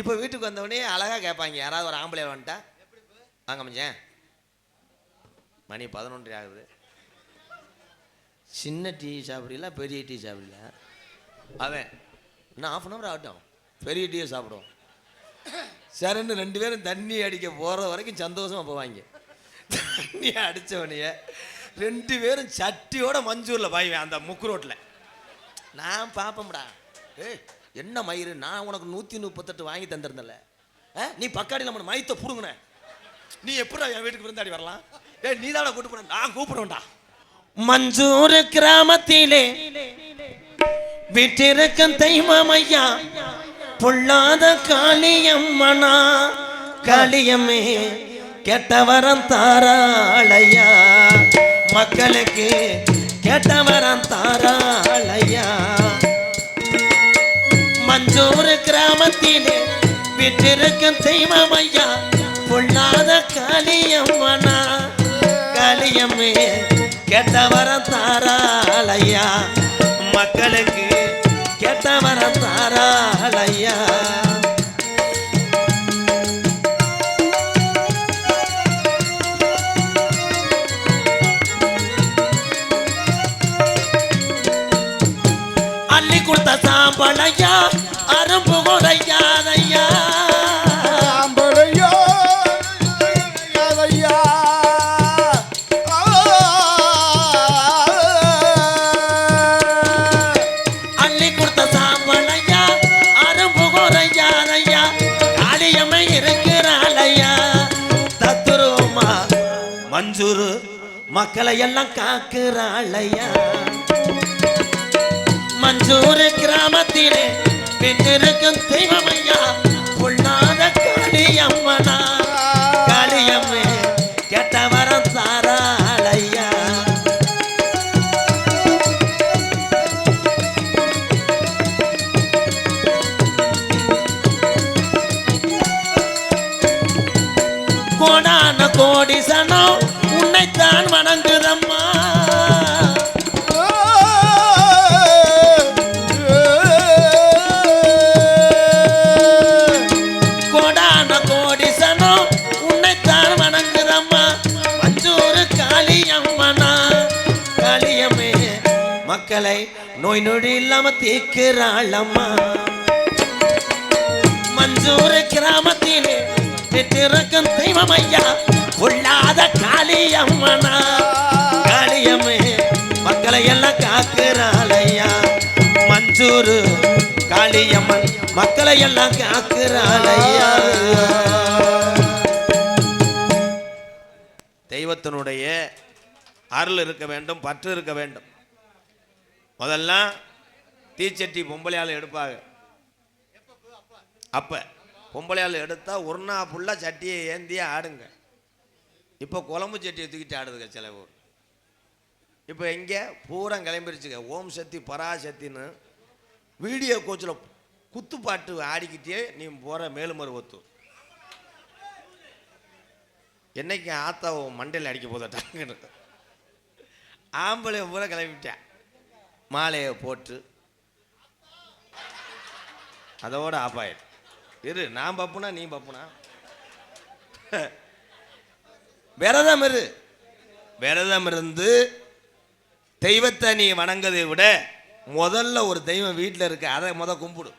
இப்போ வீட்டுக்கு வந்தவொடனே அழகாக கேட்பாங்க யாராவது ஒரு ஆம்பளை வந்துட்டா? வாங்க மச்சான். மணி பதினொன்று ஆகுது. சின்ன டீ சாப்பிடல பெரிய டீ சாப்பிடல அவன் இன்னும் ஆஃப் அன் ஹவர் ஆகட்டும். பெரிய டீயை சாப்பிடுவோம். சரின்னு ரெண்டு பேரும் தண்ணி அடிக்க போகிற வரைக்கும் சந்தோஷமாக போவாங்க. தண்ணி அடித்தவனைய ரெண்டு பேரும் சட்டியோட மஞ்சூரில் பாய்வேன் அந்த முக்கு ரோட்டில் நான் பார்ப்போம்டா ஏய் என்ன மயிறு? நான் உனக்கு நூற்றி முப்பத்தெட்டு வாங்கி தந்திருந்தல ஆ? நீ பக்காடி நம்ம மயத்தை புடுங்கின. நீ எப்படா என் வீட்டுக்கு விருந்தாடி வரலாம்? ஏ நீ தானே கூட்டு போன. நான் கூப்பிடுவேன்டா. மஞ்சூர் கிராமத்திலே விட்டிருக்க தெய்வம் ஐயா பொல்லாத காளியம்மனா காளியம்மே கெட்டவரம் தாராளையா. மக்களுக்கு கெட்டவரம் தாராளையா. மஞ்சூர் கிராமத்திலே விட்டிருக்கும் தெய்வம் ஐயா பொல்லாத காளியம்மனா. காளியம்மே கெட்ட வரம் தாராளையா மக்களுக்கு கெட்டவரம் தாராளையா அள்ளி காளியம்மை இருக்கிறாளையா தத்துருமா மஞ்சூரு மக்களை எல்லாம் காக்குறாளையா மஞ்சூர் கிராமத்திலே பெற்றிருக்கும் தெய்வம் ஐயா பொல்லாத காளியம்மனா. காளியம்மே கெட்டவரம் தாராளையா கோடான கோடி சனம் மக்களை நோய் நொடி இல்லாம தீர்க்கிறாளம்மா மஞ்சூர் கிராமத்திலே பெற்றிருக்கும் தெய்வம் ஐயா உள்ளாத காளியம்மனா. காளியம்மே மக்களை எல்லாம் காக்குறாளையா. மஞ்சூரு காளியம்மன் மக்களை எல்லாம் காக்குறாளையா. தெய்வத்தினுடைய அருள் இருக்க வேண்டும் பற்று இருக்க வேண்டும். முதல்ல தீச்சட்டி பொம்பளையால் எடுப்பாங்க. அப்போ பொம்பளையால் எடுத்தால் ஒரு நாள் ஃபுல்லாக சட்டியை ஏந்தியே ஆடுங்க. இப்போ குழம்பு சட்டியை தூக்கிட்டு ஆடுதுங்க சில ஊர் இப்போ இங்கே பூரா கிளம்பிருச்சுங்க. ஓம் சக்தி பராசக்தின்னு வீடியோ கோச்சில் குத்துப்பாட்டு ஆடிக்கிட்டே நீ போகிற மேலுமருவத்தூர். என்னைக்கு ஆத்தா மண்டையில் அடிக்க போதட்டாங்கன்னு ஆம்பளை பூரா கிளம்பிட்டேன். மாலையை போட்டு. அதோட ஆஃப் ஆயிடு இரு நான் பப்புனா நீ பப்புனா? விரதம் இரு. விரதம் இருந்து தெய்வத்தை நீ வணங்குறதை விட முதல்ல ஒரு தெய்வம் வீட்டில் இருக்கு அதை முத கும்பிடு.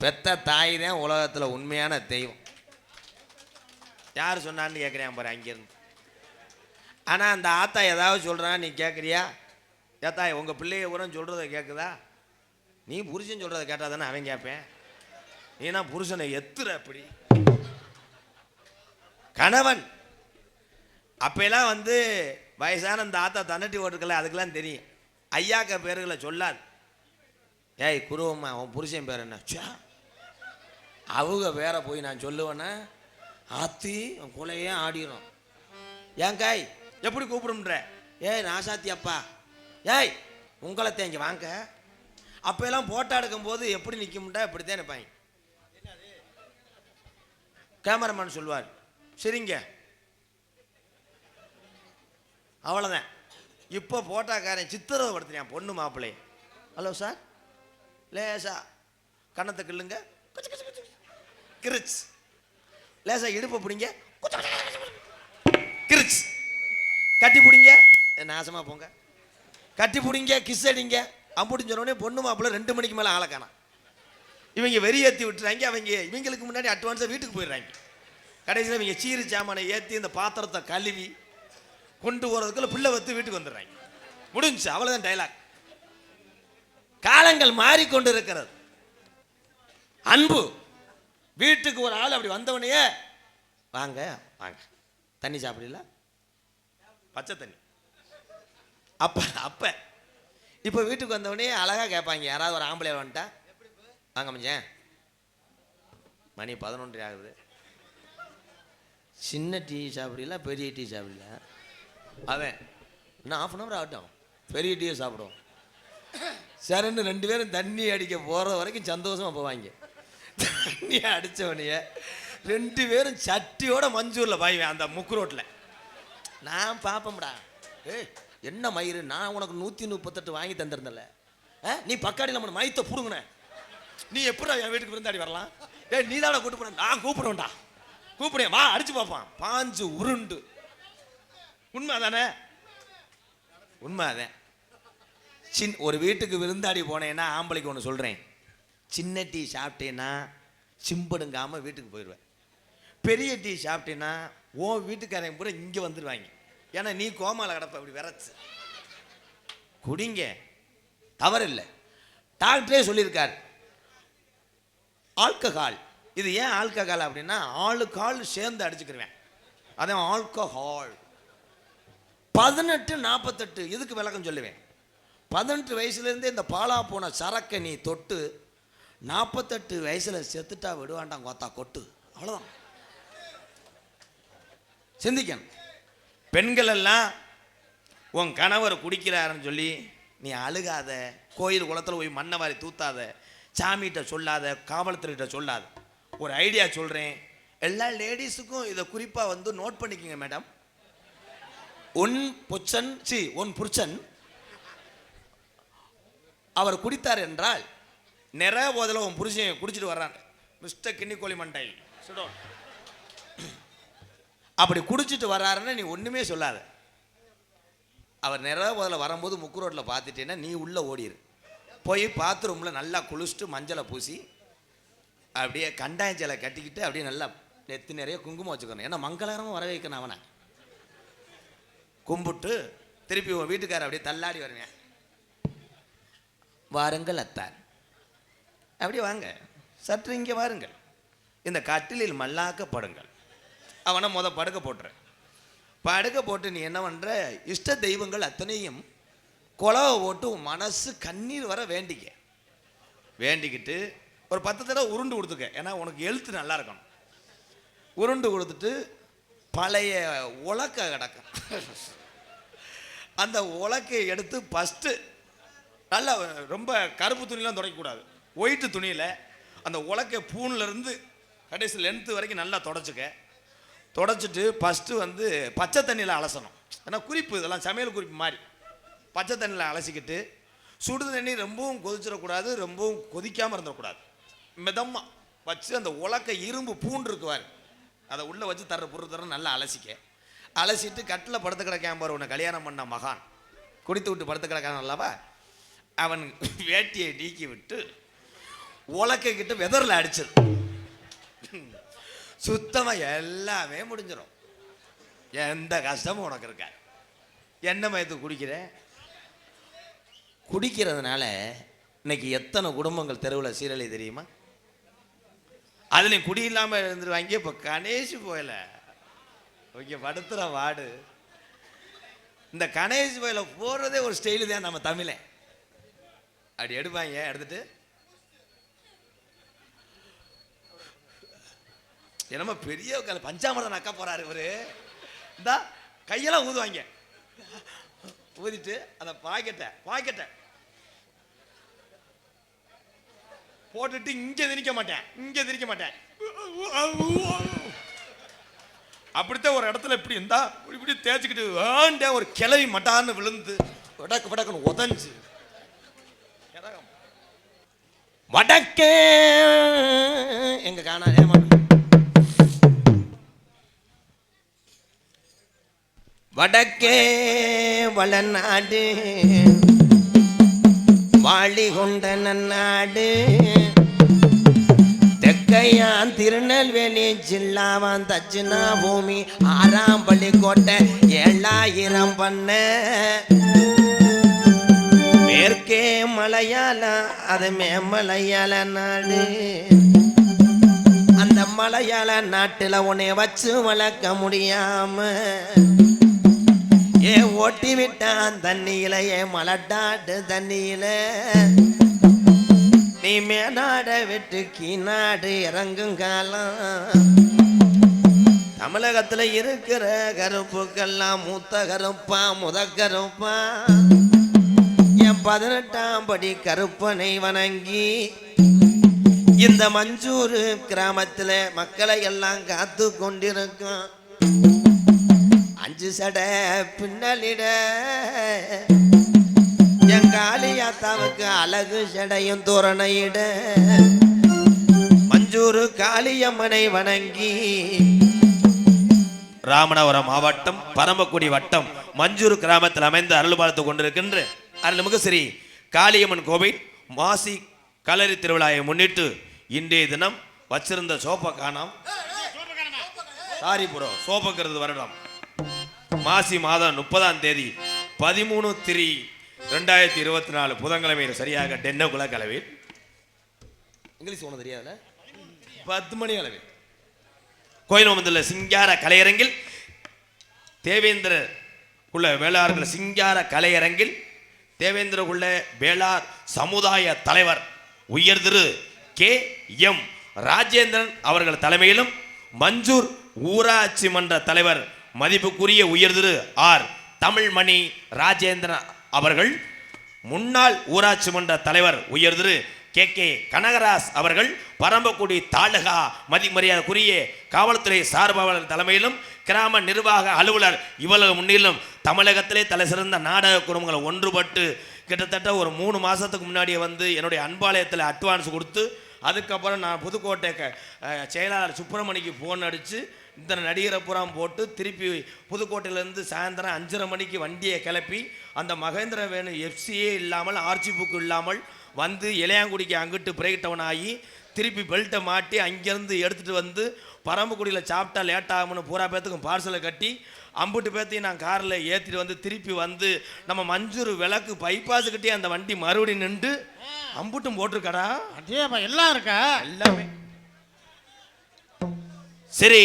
பெத்த தாய் தான் உலகத்தில் உண்மையான தெய்வம். யார் சொன்னான்னு கேட்குறேன் பாரு அங்கேருந்து. ஆனால் அந்த ஆத்தா ஏதாவது சொல்கிறான் நீ கேட்குறியா ஏத்தா உங்கள் பிள்ளைய உரம் சொல்கிறத கேட்குதா நீ புருஷன் சொல்கிறத கேட்டால் தானே அவன் கேட்பேன். நீனா புருஷனை எத்துற அப்படி. கணவன். அப்பெல்லாம் வந்து வயசான இந்த ஆத்தா தன்னட்டி ஓட்டுக்கல அதுக்கெல்லாம் தெரியும். ஐயாக்க பேர்களை சொல்லாது. ஏய் குருவம்மா உன் புருஷன் பேர் என்ன? அவங்க பேரை போய் நான் சொல்லுவேன்னா ஆத்தி உன் குலையே ஆடிரும். ஏன் காய் எப்படி கூப்பிடும்ன்ற? ஏய் நாசாத்தி அப்பா. ஏய் உங்களை தேங்க வாங்க. அப்போல்லாம் போட்டோ எடுக்கும்போது எப்படி நிற்கும்டா இப்படி தான் நிற்பாங்க கேமராமேன் சொல்லுவார் சரிங்க. அவ்வளோதான் இப்போ போட்டாக்காரன் சித்திரவப்படுத்துறான் பொண்ணு மாப்பிள்ளைய. ஹலோ சார் லேசா. கன்னத்தை கிள்ளுங்க. கிரிச். லேசா இடுப்பை பிடிங்க. கிரிச். கட்டி பிடிங்க. நாசமாக போங்க. கட்டி பிடிங்க கிஸ் அடிங்க. அம்புடின்னு சொன்ன பொண்ணு மாப்பிள்ள ரெண்டு மணிக்கு மேலே ஆளை காணோம் இவங்க ஏற்றி விட்டுறாங்க அவங்க இவங்களுக்கு முன்னாடி அட்வான்ஸாக வீட்டுக்கு போயிடுறாங்க. கடைசியில் இவங்க சீரு சாமானை ஏற்றி இந்த பாத்திரத்தை கழுவி கொண்டு போகிறதுக்குள்ள பிள்ளை வத்து வீட்டுக்கு வந்துடுறாங்க. முடிஞ்சுச்சு அவ்வளோதான் டைலாக் காலங்கள் மாறிக்கொண்டு இருக்கிறது அன்பு. வீட்டுக்கு ஒரு ஆள் அப்படி வந்தவனையே வாங்க வாங்க. தண்ணி சாப்பிடல? பச்சை தண்ணி. அப்போ அப்போ. இப்போ வீட்டுக்கு வந்தவொடனே அழகா கேட்பாங்க யாராவது ஒரு ஆம்பளை வந்துட்டா? வாங்க மஞ்சேன் மணி பதினொன்று ஆகுது. சின்ன டீ சாப்பிடல பெரிய டீ சாப்பிடல அவன் இன்னும் ஆஃப் அன் ஹவர் ஆகட்டும். பெரிய டீயை சாப்பிடுவோம். சரின்னு ரெண்டு பேரும் தண்ணி அடிக்க போகிற வரைக்கும் சந்தோஷமாக போவாங்க. தண்ணி அடித்தவனைய ரெண்டு பேரும் சட்டியோட மஞ்சூரில் பாய்வேன் அந்த முக்கு ரோட்டில் நான் பார்ப்போம்டா ஏய் என்ன மயிறு? நான் உனக்கு நூற்றி முப்பத்தெட்டு வாங்கி தந்திருந்தல ஆ? நீ பக்காடி நம்ம மயத்தை புடுங்கின. நீ எப்படா என் வீட்டுக்கு விருந்தாடி வரலாம்? ஏய் நீ தானே கூட்டு போன. நான் கூப்பிடுவேன்டா. கூப்பிடுவேன் வா அடிச்சு பார்ப்பான். பாஞ்சு உருண்டு. உண்மை தானே உண்மை அதான் சின் ஒரு வீட்டுக்கு விருந்தாடி போனேன்னா ஆம்பளைக்கு ஒன்று சொல்கிறேன் சின்ன டீ சாப்பிட்டேன்னா சிம்படுங்காமல் வீட்டுக்கு போயிடுவேன். பெரிய டீ சாப்பிட்டேன்னா உன் வீட்டுக்காரங்க பூரா இங்கே வந்துடுவாங்க ஏன்னா நீ கோமால கிடப்ப அப்படி விரச்சு. குடிங்க. தவறில்லை. டாக்டரே சொல்லியிருக்கார். ஆல்கஹால். இது ஏன் ஆல்கஹால் அப்படின்னா ஆளுக்கால் சேர்ந்து அடிச்சுக்கிருவேன். அதான் ஆல்கஹால். பதினெட்டு நாற்பத்தெட்டு இதுக்கு விளக்கம் சொல்லுவேன். பதினெட்டு வயசுலேருந்தே இந்த பாலா போன சரக்கை நீ தொட்டு நாற்பத்தெட்டு வயசில் செத்துட்டா விடுவாண்டாம் கோத்தா கொட்டு. அவ்வளோதான் சிந்திக்கணும். பெண்கள் எல்லாம் உன் கணவர் குடிக்கிறாருன்னு சொல்லி நீ அழுகாத கோயில் குளத்தில் போய் மண்ணை வாரி தூத்தாத சாமிகிட்ட சொல்லாத காவல்துறையிட்ட சொல்லாத. ஒரு ஐடியா சொல்கிறேன் எல்லா லேடிஸுக்கும் இதை குறிப்பாக வந்து நோட் பண்ணிக்கங்க மேடம் உன் புச்சன் சி உன் புருஷன் அவர் குடித்தார் என்றால் நிறைய போதில் உன் புருஷன் குடிச்சிட்டு வர்றான். மிஸ்டர் கிண்ணிக்கோழி மண்டை சுடோன் அப்படி குடிச்சிட்டு வர்றாருன்னு நீ ஒன்றுமே சொல்லாத. அவர் நிறைய முதல்ல வரும்போது முக்கு ரோட்டில் பார்த்துட்டேன்னா நீ உள்ளே ஓடிடு போய் பாத்ரூமில் நல்லா குளிச்சுட்டு மஞ்சளை பூசி அப்படியே கண்டாயஞ்சலை கட்டிக்கிட்டு அப்படியே நல்லா நெத்து நிறைய குங்குமம் வச்சுக்கணும். ஏன்னா மங்களகரமாக வர வைக்கணும் அவனை. கும்பிட்டு திருப்பி உன் வீட்டுக்காரர் அப்படியே தள்ளாடி வருவேன். வாருங்கள் அத்தார். அப்படியே வாங்க. சற்று இங்கே வாருங்கள். இந்த கட்டிலில் மல்லாக்கப்படுங்கள். அவனை முத படுக்க போட்டுற படுக்க போட்டு நீ என்ன பண்ணுற இஷ்ட தெய்வங்கள் அத்தனையும் குலவை போட்டு உன் மனசு கண்ணீர் வர வேண்டிக்க. வேண்டிக்கிட்டு ஒரு பத்து தடவை உருண்டு கொடுத்துக்க. ஏன்னா உனக்கு எழுத்து நல்லா இருக்கணும். உருண்டு கொடுத்துட்டு பழைய உலக்க கிடக்கும். அந்த உலக்கை எடுத்து ஃபஸ்ட்டு நல்லா ரொம்ப கருப்பு துணியெலாம் துடைக்கக்கூடாது. ஒயிட்டு துணியில் அந்த உலக்கை பூன்லேருந்து கடைசி லென்த்து வரைக்கும் நல்லா தொடச்சிக்க. தொடச்சிட்டு ஃபஸ்ட்டு வந்து பச்சை தண்ணியில் அலசணும். ஏன்னா குறிப்பு இதெல்லாம் சமையல் குறிப்பு மாதிரி. பச்சை தண்ணியில் அலசிக்கிட்டு சுடு தண்ணி ரொம்பவும் கொதிச்சிடக்கூடாது ரொம்பவும் கொதிக்காமல் இருந்துடக்கூடாது. மிதமாக வச்சு அந்த உலக்க இரும்பு பூண்டு இருக்குவார் அதை உள்ளே வச்சு தர்ற பொருள் தர நல்லா அலசிக்க. அலசிட்டு கட்டில் படுத்து கிடக்காம பாரு உன்னை கல்யாணம் பண்ண மகான். குடித்து விட்டு படுத்து கிடக்கான் அல்லவா அவன் வேட்டியை நீக்கி விட்டு உலக்கை கிட்ட வெதரில் அடிச்சது சுத்தமாக எல்லாமே முடிஞ்சிடும் எந்த கஷ்டமும் உனக்கு இருக்கா என்ன மயத்து குடிக்கிற? குடிக்கிறதுனால இன்னைக்கு எத்தனை குடும்பங்கள் தெருவில் சீரழி தெரியுமா? அதுலேயும் குடி இல்லாமல் இருந்துருவாங்க இப்போ கணேஷ் போயில ஓகே படுத்துகிற வாடு இந்த கணேஷ் கோயில போடுறதே ஒரு ஸ்டைலு தான் நம்ம தமிழே. அப்படி எடுப்பாங்க எடுத்துட்டு என்னமோ பெரிய பஞ்சாமிரதம் நக்க போறாரு இவரு. இந்தா கையெல்லாம் ஊதுவாங்க. ஊதிட்டு அந்த பாக்கெட்டை பாக்கெட்டை போட்டுட்டு இங்க திணிக்க மாட்டேன் இங்க திணிக்க மாட்டேன். அப்படித்தான் ஒரு இடத்துல இப்படி இருந்தா இப்படி இப்படி தேய்ச்சிக்கிட்டு வேண்ட ஒரு கிளவி மட்டான்னு விழுந்து வடக்கு வடக்குன்னு உதஞ்சு. வடக்கே. எங்க காணா வடக்கே வளநாடு வாழி கொண்ட நன்னாடு. தெக்கையான் திருநெல்வேலி ஜில்லாவான் தட்சிணா பூமி ஆறாம் பள்ளிக்கோட்டை ஏழாயிரம் பண்ண. மேற்கே மலையாள அது மேமலையாள நாடு. அந்த மலையாள நாட்டுல உன்னை வச்சு வளர்க்க முடியாம ஓட்டி விட்டான் தண்ணியில மலட்டாட்டு தண்ணியில. நீ மேனாட விட்டு கீநாடு இறங்கும் காலம். தமிழகத்துல இருக்கிற கருப்புக்கெல்லாம் மூத்த கருப்பா முத கருப்பா. என் பதினெட்டாம் படி கருப்பனை வணங்கி இந்த மஞ்சூர் கிராமத்துல மக்களை எல்லாம் காத்து கொண்டிருக்கும் சடை பின்னலிட. என் காளியாத்தாவுக்கு அழகு சடையும் தோரணையிட. மஞ்சூர் காளியம்மனை வணங்கி. ராமநாதபுரம் மாவட்டம் பரமக்குடி வட்டம் மஞ்சூர் கிராமத்தில் அமைந்து அருள் பார்த்து கொண்டிருக்கின்ற அருள்மிகு ஸ்ரீ காளியம்மன் கோவில் மாசி கலரி திருவிழாவை முன்னிட்டு இன்றைய தினம் வச்சிருந்த சோப்பை காணாம் சாரி ப்ரோ சோப்பக்கிறது வருடம். மாசி மாதம் முப்பதாம் தேதி பதிமூணு திரி ரெண்டாயிரத்தி இருபத்தி நாலு புதன்கிழமையில் சரியாக டென்ன குலக்கலவில் இங்கிலீஷ் ஒன்றும் தெரியாதுல்ல பத்து மணி அளவில். கோயில் வந்துள்ள சிங்கார கலையரங்கில் தேவேந்திர குள்ள வேளாளர்கள் சிங்கார கலையரங்கில் தேவேந்திர குள்ள வேளார் சமுதாய தலைவர் உயர் திரு கே எம் ராஜேந்திரன் அவர்கள் தலைமையிலும் மஞ்சூர் ஊராட்சி மன்ற தலைவர் மதிப்புக்குரிய உயர்திரு ஆர் தமிழ்மணி ராஜேந்திரன் அவர்கள் முன்னாள் ஊராட்சி மன்ற தலைவர் உயர்திரு கே கே கனகராஸ் அவர்கள் பரம்பக்குடி தாலுகா மதிமரியாதைக்குரிய காவல்துறை சார்பாளர் தலைமையிலும் கிராம நிர்வாக அலுவலர் இவ்வளவு முன்னிலும் தமிழகத்திலே தலை சிறந்த நாடக குடும்பங்களை ஒன்றுபட்டு கிட்டத்தட்ட ஒரு மூணு மாதத்துக்கு முன்னாடியே வந்து என்னுடைய அன்பாலயத்தில் அட்வான்ஸ் கொடுத்து அதுக்கப்புறம் நான் புதுக்கோட்டை செயலாளர் சுப்பிரமணிக்கு ஃபோன் அடித்து இந்த நடிகரை புறம் போட்டு திருப்பி புதுக்கோட்டையிலேருந்து சாயந்தரம் அஞ்சரை மணிக்கு வண்டியை கிளப்பி அந்த மகேந்திர வேணு எஃப்சியே இல்லாமல் ஆர்ச்சி புக்கு இல்லாமல் வந்து இளையாங்குடிக்கு அங்கிட்டு பிரேக் டவுன் ஆகி திருப்பி பெல்ட்டை மாட்டி அங்கேருந்து எடுத்துகிட்டு வந்து பரம்புக்குடியில் சாப்பிட்டா லேட் ஆகும்னு பூரா பேத்துக்கும் பார்சலை கட்டி அம்புட்டு பேத்தையும் நான் காரில் ஏற்றிட்டு வந்து திருப்பி வந்து நம்ம மஞ்சூர் விளக்கு பைபாஸுக்கிட்டே அந்த வண்டி மறுபடியும் நின்று அம்புட்டும் போட்டிருக்கடா? அதேப்பா எல்லாம் இருக்கா? எல்லாமே. சரி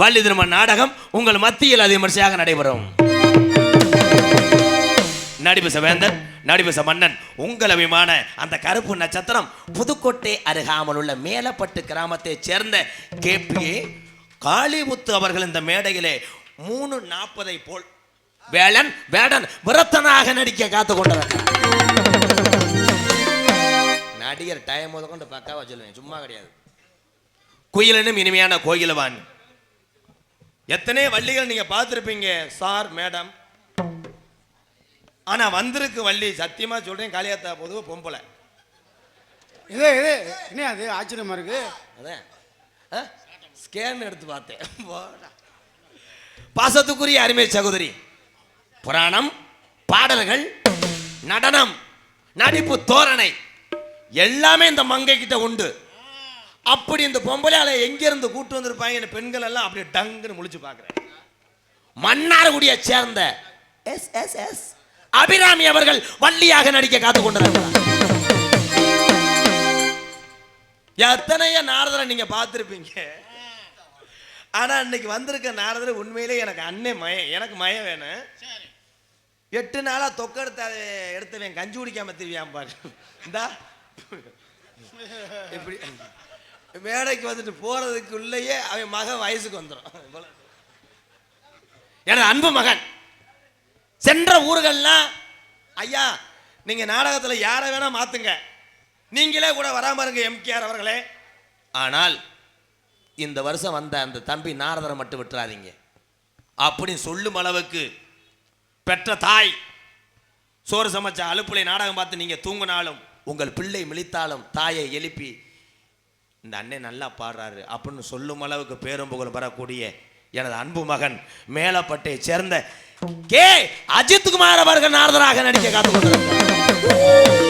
வள்ளி திரும்ப நாடகம் உங்கள் மத்தியில் அதிகமரிசையாக நடைபெறும். நடிபச வேந்தன் நடிபச மன்னன் உங்கள் அபிமான அந்த கருப்பு நட்சத்திரம் புதுக்கோட்டை அருகாமல் உள்ள மேலப்பட்டு கிராமத்தைச் சேர்ந்த கேபிஏ காளிமுத்து அவர்கள் இந்த மேடையிலே மூணு நாற்பதை போல் வேளன் வேடன் விரத்தனாக நடிக்க காத்து கொண்டவர். நடிகர் டைம் முதல் கொண்டு பக்காவா சொல்லுவேன் சும்மா கிடையாது. குயிலனும் இனிமையான கோயிலவான். எத்தனை வள்ளிகள் நீங்க பார்த்துருப்பீங்க? சார் மேடம் ஆனா வந்திருக்கு வள்ளி. சத்தியமா சொல்றேன் காளியாத்தா பொதுவாக பொம்பளை இது இது என்ன அது? ஆச்சரியமா இருக்கு. அதான். ஸ்கேன் எடுத்து பார்த்தேன். பாசத்துக்குரிய அருமை சகோதரி புராணம் பாடல்கள் நடனம் நடிப்பு தோரணை எல்லாமே இந்த மங்கை கிட்ட உண்டு. அப்படி இந்த பொம்பளையால எங்க இருந்து கூட்டு வந்திருப்பாங்க? இந்த பெண்கள் எல்லாம் அப்படி டங்குன்னு முழிச்சு பார்க்குறேன். மன்னார்குடியை சேர்ந்த எஸ் எஸ் எஸ் அபிராமி அவர்கள் வள்ளியாக நடிக்க காத்து கொண்டிருக்கிறார். எத்தனைய நாரதரை நீங்க பார்த்துருப்பீங்க. ஆனா இன்னைக்கு வந்திருக்க நாரதர் உண்மையிலே எனக்கு அண்ணே மய எனக்கு மயம் வேணும். எட்டு நாளா தொக்கெடுத்து அதை எடுத்தவன் கஞ்சி குடிக்காம திருவியாம் பாரு இந்தா. இப்படி. மேடைக்கு வந்துட்டு போறதுக்குள்ளேயே அவன் மகன் வயசுக்கு வந்துடும் எனது அன்பு மகன். சென்ற ஊர்கள்லாம் ஐயா நீங்க நாடகத்தில் யாரை வேணா மாத்துங்க. நீங்களே கூட வராம இருங்க எம்கேஆர் அவர்களே. ஆனால் இந்த வருஷம் வந்த அந்த தம்பி நாரதரை மட்டும் விட்டுறாதீங்க. அப்படின்னு சொல்லும் அளவுக்கு பெற்ற தாய் சோறு சமைச்ச அலுப்புலை நாடகம் பார்த்து நீங்க தூங்கினாலும் உங்கள் பிள்ளை மிளித்தாலும் தாயை எழுப்பி இந்த அண்ணன் நல்லா பாடுறாரு அப்படின்னு சொல்லும் அளவுக்கு பேரும் புகழ் பெறக்கூடிய எனது அன்பு மகன் மேலப்பட்டை சேர்ந்த கே. அஜித்குமார் அவர்கள் நாரதராக நடிக்க காத்துக்கொண்டிருக்கிறார்